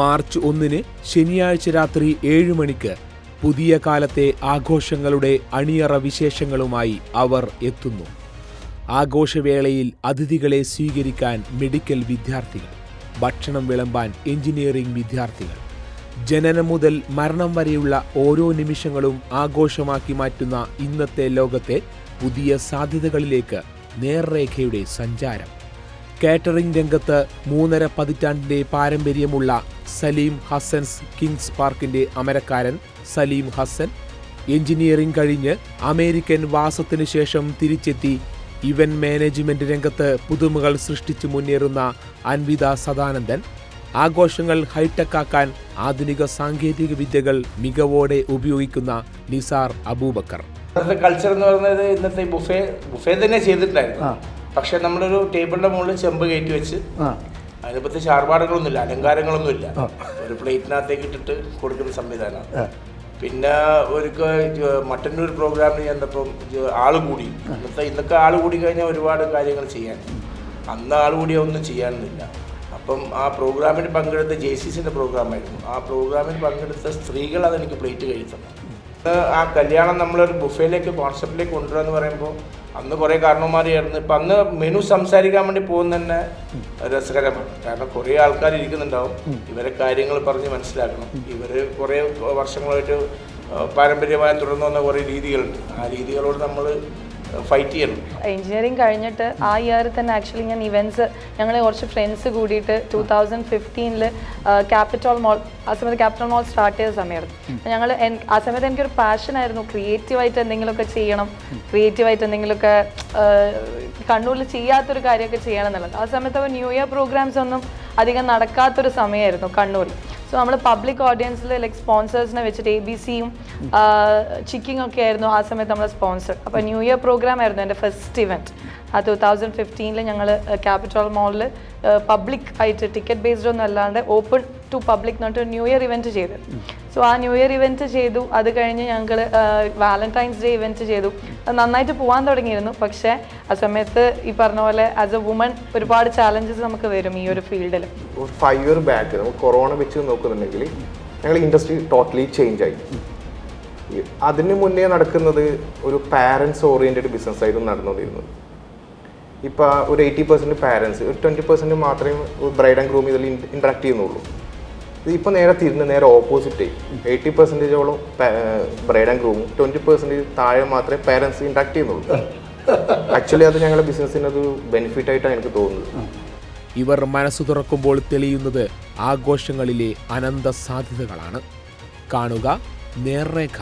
March ഒന്നിന് ശനിയാഴ്ച രാത്രി ഏഴ് മണിക്ക് പുതിയ കാലത്തെ ആഘോഷങ്ങളുടെ അണിയറ വിശേഷങ്ങളുമായി അവർ എത്തുന്നു. ആഘോഷവേളയിൽ അതിഥികളെ സ്വീകരിക്കാൻ മെഡിക്കൽ വിദ്യാർത്ഥികൾ ഭക്ഷണം വിളമ്പാൻ എഞ്ചിനീയറിംഗ് വിദ്യാർത്ഥികൾ ജനനം മുതൽ മരണം വരെയുള്ള ഓരോ നിമിഷങ്ങളും ആഘോഷമാക്കി മാറ്റുന്ന ഇന്നത്തെ ലോകത്തെ പുതിയ സാധ്യതകളിലേക്ക് നേർരേഖയുടെ സഞ്ചാരം. കാറ്ററിംഗ് രംഗത്ത് മൂന്നര പതിറ്റാണ്ടിന്റെ പാരമ്പര്യമുള്ള സലീം ഹസൻസ് കിങ്സ് പാർക്കിന്റെ അമരക്കാരൻ സലീം ഹസൻ. എഞ്ചിനീയറിംഗ് കഴിഞ്ഞ് അമേരിക്കൻ വാസത്തിനു ശേഷം തിരിച്ചെത്തി. ഇവന്റ് മാനേജ്മെന്റ് രംഗത്ത് പുതുമകൾ സൃഷ്ടിച്ചു മുന്നേറുന്ന അൻവിത സദാനന്ദൻ. ആഘോഷങ്ങൾ ഹൈടെക്കാക്കാൻ ആധുനിക സാങ്കേതിക വിദ്യകൾ മികവോടെ ഉപയോഗിക്കുന്ന നിസാർ അബൂബക്കർ. ഇന്നത്തെ കൾച്ചർ എന്ന് പറയുന്നത് ഇന്നത്തെ ബുഫേ ബുഫേ തന്നെ ചെയ്തിട്ടുണ്ടായിരുന്നു പക്ഷെ നമ്മളൊരു ടേബിളിന്റെ മുകളിൽ ചെമ്പ് കയറ്റി വെച്ച് അതിനെ പറ്റി ചാർപാടുകളൊന്നുമില്ല അലങ്കാരങ്ങളൊന്നുമില്ല. ഒരു പ്ലേറ്റിനകത്തേക്ക് ഇട്ടിട്ട് കൊടുക്കുന്ന സംവിധാനമാണ് പിന്നെ ഒരു മട്ടന്നൂർ പ്രോഗ്രാമിന് ചെന്നപ്പം ആൾ ആൾ കൂടി. ഇന്നത്തെ ഇന്നൊക്കെ ആൾ കൂടി കഴിഞ്ഞാൽ ഒരുപാട് കാര്യങ്ങൾ ചെയ്യാൻ. അന്ന് ആൾ കൂടിയ ഒന്നും ചെയ്യാനൊന്നുമില്ല. അപ്പം ആ പ്രോഗ്രാമിന് പങ്കെടുത്ത ജെ സി സിന്റെ പ്രോഗ്രാമായിരുന്നു. ആ പ്രോഗ്രാമിൽ പങ്കെടുത്ത സ്ത്രീകൾ അതെനിക്ക് പ്ലേറ്റ് കഴിച്ചു ആ കല്യാണം നമ്മളൊരു ബുഫേയിലേക്ക് കോൺസെപ്റ്റിലേക്ക് കൊണ്ടുവരിക എന്ന് പറയുമ്പോൾ അന്ന് കുറേ കാരണവന്മാരായിരുന്നു. ഇപ്പം അന്ന് മെനു സംസാരിക്കാൻ വേണ്ടി പോകുന്ന തന്നെ രസകരമാണ്. കാരണം കുറേ ആൾക്കാർ ഇരിക്കുന്നുണ്ടാവും. ഇവരെ കാര്യങ്ങൾ പറഞ്ഞ് മനസ്സിലാക്കണം. ഇവർ കുറേ വർഷങ്ങളായിട്ട് പാരമ്പര്യമായി തുടർന്നു വന്ന കുറേ രീതികളുണ്ട്. ആ രീതികളോട് നമ്മൾ ഫൈറ്റ് ചെയ്യണം. എഞ്ചിനീയറിംഗ് കഴിഞ്ഞിട്ട് ആ ഇയർ തന്നെ ആക്ച്വലി ഞാൻ ഇവന്റ്സ് ഞങ്ങൾ കുറച്ച് ഫ്രണ്ട്സ് കൂടിയിട്ട് ടൂ തൗസൻഡ് ഫിഫ്റ്റീനിൽ ക്യാപിറ്റോൾ മോൾ ആ സമയത്ത് ക്യാപിറ്റോൾ മോൾ സ്റ്റാർട്ട് ചെയ്ത സമയമായിരുന്നു ഞങ്ങൾ ആ സമയത്ത് എനിക്കൊരു പാഷനായിരുന്നു ക്രിയേറ്റീവായിട്ട് എന്തെങ്കിലുമൊക്കെ ചെയ്യണം ക്രിയേറ്റീവായിട്ട് എന്തെങ്കിലുമൊക്കെ കണ്ണൂരിൽ ചെയ്യാത്തൊരു കാര്യമൊക്കെ ചെയ്യണം എന്നുള്ളത്. ആ സമയത്ത് അപ്പോൾ ന്യൂ ഇയർ പ്രോഗ്രാംസ് ഒന്നും അധികം നടക്കാത്തൊരു സമയമായിരുന്നു കണ്ണൂരിൽ സോ നമ്മൾ പബ്ലിക് ഓഡിയൻസിൽ ലൈക്ക് സ്പോൺസേഴ്സിനെ വെച്ചിട്ട് എ ബി സിയും ചിക്കിങ് ഒക്കെ ആയിരുന്നു ആ സമയത്ത് നമ്മൾ സ്പോൺസർ അപ്പോൾ ന്യൂ ഇയർ പ്രോഗ്രാം ആയിരുന്നു എന്റെ ഫസ്റ്റ് ഇവന്റ് ആ ടു തൗസൻഡ് ഫിഫ്റ്റീനിൽ ഞങ്ങൾ ക്യാപിറ്റൽ മോളിൽ പബ്ലിക് ആയിട്ട് ടിക്കറ്റ് ബേസ്ഡ് ഒന്നും അല്ലാണ്ട് ഓപ്പൺ ടു പബ്ലിക് എന്നിട്ട് ന്യൂ ഇയർ ഇവന്റ് ചെയ്തു. സോ ആ ന്യൂ ഇയർ ഇവന്റ് ചെയ്തു. അത് കഴിഞ്ഞ് ഞങ്ങൾ വാലന്റൈൻസ് ഡേ ഇവന്റ് ചെയ്തു. നന്നായിട്ട് പോകാൻ തുടങ്ങിയിരുന്നു. പക്ഷേ ആ സമയത്ത് ഈ പറഞ്ഞ പോലെ ആസ് എ വുമൺ ഒരുപാട് ചാലഞ്ചസ് നമുക്ക് വരും ഈ ഒരു ഫീൽഡിൽ ഫൈവ് ഇയർ ബാക്ക് കൊറോണ വെച്ച് നോക്കുന്നുണ്ടെങ്കിൽ ഞങ്ങൾ ഇൻഡസ്ട്രി ടോട്ടലി ചേഞ്ച് ആയി. അതിനു മുന്നേ നടക്കുന്നത് ഒരു പാരൻസ് ഓറിയന്റഡ് ബിസിനസ് ആയിരുന്നു നടന്നുകൊണ്ടിരുന്നത്. ഇപ്പോൾ ഒരു എയ്റ്റി പെർസെന്റ് പാരൻസ് ഒരു ട്വന്റി പെർസെന്റ് മാത്രമേ ബ്രൈഡ് ആൻഡ് ഗ്രൂം ഇതിൽ ഇൻട്രാക്ട് ചെയ്യുന്നുള്ളൂ. ഇപ്പോൾ നേരെ തിരിഞ്ഞ് നേരെ ഓപ്പോസിറ്റ് എയ്റ്റി പെർസെന്റേജോളം ബ്രൈഡ് ആൻഡ് ഗ്രൂമും ട്വന്റി പെർസെന്റേജ് താഴെ മാത്രമേ പാരൻസ് ഇൻട്രാക്ട് ചെയ്യുന്നുള്ളൂ. ആക്ച്വലി അത് ഞങ്ങളുടെ ബിസിനസ്സിന് ഒരു ബെനിഫിറ്റ് ആയിട്ടാണ് എനിക്ക് തോന്നുന്നത്. ഇവർ മനസ്സ് തുറക്കുമ്പോൾ തെളിയുന്നത് ആഘോഷങ്ങളിലെ അനന്ത സാധ്യതകളാണ്. കാണുക നേർരേഖ.